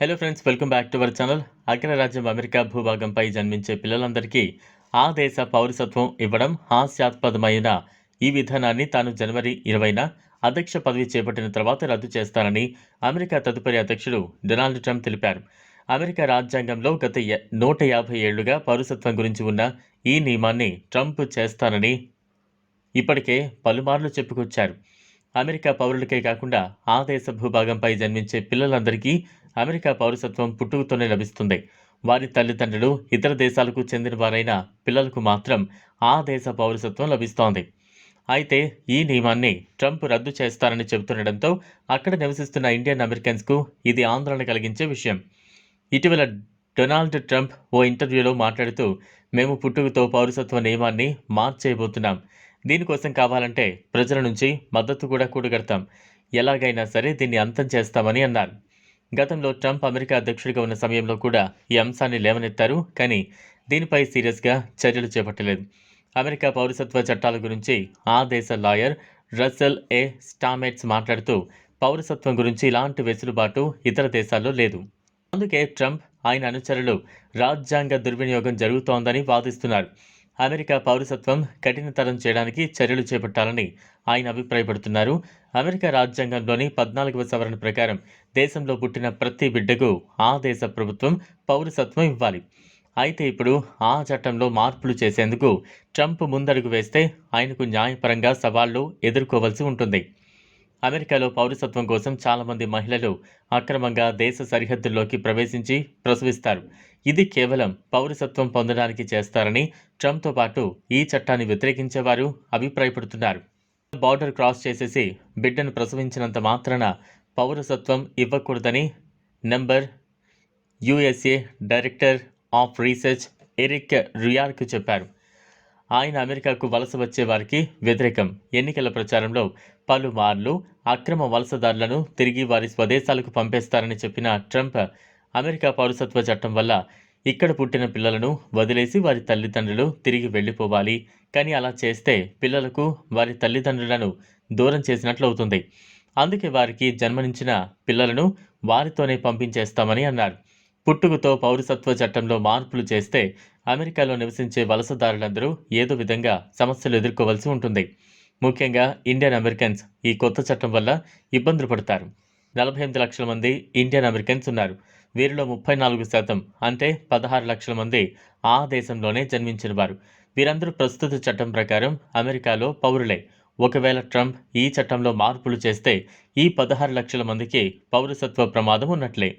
Hello friends welcome back to our channel అగ్రరాజ్యం America భూభాగంపై జన్మించే పిల్లలందరికీ ఆ దేశ పౌరసత్వం ఇవ్వడం హాస్యాస్పదమైన. ఈ విధానాన్ని తాను జనవరి ఇరవైన అధ్యక్ష పదవి చేపట్టిన తర్వాత రద్దు చేస్తానని అమెరికా తదుపరి అధ్యక్షుడు డొనాల్డ్ ట్రంప్ తెలిపారు. అమెరికా రాజ్యాంగంలో గత నూట యాభై ఏళ్ళుగా పౌరసత్వం గురించి ఉన్న ఈ నియమాన్ని ట్రంప్ చేస్తానని ఇప్పటికే పలుమార్లు చెప్పుకొచ్చారు. అమెరికా పౌరులకే కాకుండా ఆ దేశ భూభాగంపై జన్మించే పిల్లలందరికీ అమెరికా పౌరసత్వం పుట్టుకతోనే లభిస్తుంది. వారి తల్లిదండ్రులు ఇతర దేశాలకు చెందిన వారైన పిల్లలకు మాత్రం ఆ దేశ పౌరసత్వం లభిస్తోంది. అయితే ఈ నియమాన్ని ట్రంప్ రద్దు చేస్తారని చెబుతుండటంతో అక్కడ నివసిస్తున్న ఇండియన్ అమెరికన్స్కు ఇది ఆందోళన కలిగించే విషయం. ఇటీవల డొనాల్డ్ ట్రంప్ ఓ ఇంటర్వ్యూలో మాట్లాడుతూ మేము పుట్టుకతో పౌరసత్వ నియమాన్ని మార్చేయబోతున్నాం. దీనికోసం కావాలంటే ప్రజల నుంచి మద్దతు కూడా కూడగడతాం. ఎలాగైనా సరే దీన్ని అంతం చేస్తామని అన్నారు. గతంలో ట్రంప్ అమెరికా అధ్యక్షుడిగా ఉన్న సమయంలో కూడా ఈ అంశాన్ని లేవనెత్తారు కానీ దీనిపై సీరియస్గా చర్యలు చేపట్టలేదు. అమెరికా పౌరసత్వ చట్టాల గురించి ఆ దేశ లాయర్ రస్సెల్ ఏ. స్టామెట్స్ మాట్లాడుతూ పౌరసత్వం గురించి ఇలాంటి వెసులుబాటు ఇతర దేశాల్లో లేదు. అందుకే ట్రంప్ ఆయన అనుచరులు రాజ్యాంగ దుర్వినియోగం జరుగుతోందని వాదిస్తున్నారు. అమెరికా పౌరసత్వం కఠినతరం చేయడానికి చర్యలు చేపట్టాలని ఆయన అభిప్రాయపడుతున్నారు. అమెరికా రాజ్యాంగంలోని పద్నాలుగవ సవరణ ప్రకారం దేశంలో పుట్టిన ప్రతి బిడ్డకు ఆ దేశ ప్రభుత్వం పౌరసత్వం ఇవ్వాలి. అయితే ఇప్పుడు ఆ చట్టంలో మార్పులు చేసేందుకు ట్రంప్ ముందడుగు వేస్తే ఆయనకు న్యాయపరంగా సవాళ్ళు ఎదుర్కోవాల్సి ఉంటుంది. అమెరికాలో పౌరసత్వం కోసం చాలామంది మహిళలు అక్రమంగా దేశ సరిహద్దుల్లోకి ప్రవేశించి ప్రసవిస్తారు. ఇది కేవలం పౌరసత్వం పొందడానికి చేస్తారని ట్రంప్తో పాటు ఈ చట్టాన్ని వ్యతిరేకించేవారు అభిప్రాయపడుతున్నారు. బార్డర్ క్రాస్ చేసేసి బిడ్డను ప్రసవించినంత మాత్రాన పౌరసత్వం ఇవ్వకూడదని number USA director of research Eric Ruark చెప్పారు. ఆయన అమెరికాకు వలస వచ్చే వారికి వ్యతిరేకం. ఎన్నికల ప్రచారంలో పలుమార్లు అక్రమ వలసదారులను తిరిగి వారి స్వదేశాలకు పంపేస్తారని చెప్పిన ట్రంప్ అమెరికా పౌరసత్వ చట్టం వల్ల ఇక్కడ పుట్టిన పిల్లలను వదిలేసి వారి తల్లిదండ్రులు తిరిగి వెళ్ళిపోవాలి. కానీ అలా చేస్తే పిల్లలకు వారి తల్లిదండ్రులను దూరం చేసినట్లు అవుతుంది. అందుకే వారికి జన్మనించిన పిల్లలను వారితోనే పంపించేస్తామని అన్నారు. పుట్టుకతో పౌరసత్వ చట్టంలో మార్పులు చేస్తే అమెరికాలో నివసించే వలసదారులందరూ ఏదో విధంగా సమస్యలు ఎదుర్కోవలసి ఉంటుంది. ముఖ్యంగా ఇండియన్ అమెరికన్స్ ఈ కొత్త చట్టం వల్ల ఇబ్బందులు పడతారు. నలభై ఎనిమిది లక్షల మంది ఇండియన్ అమెరికన్స్ ఉన్నారు. వీరిలో ముప్పై నాలుగు శాతం అంటే పదహారు లక్షల మంది ఆ దేశంలోనే జన్మించిన వారు. వీరందరూ ప్రస్తుత చట్టం ప్రకారం అమెరికాలో పౌరులే. ఒకవేళ ట్రంప్ ఈ చట్టంలో మార్పులు చేస్తే ఈ పదహారు లక్షల మందికి పౌరసత్వ ప్రమాదం ఉన్నట్లే.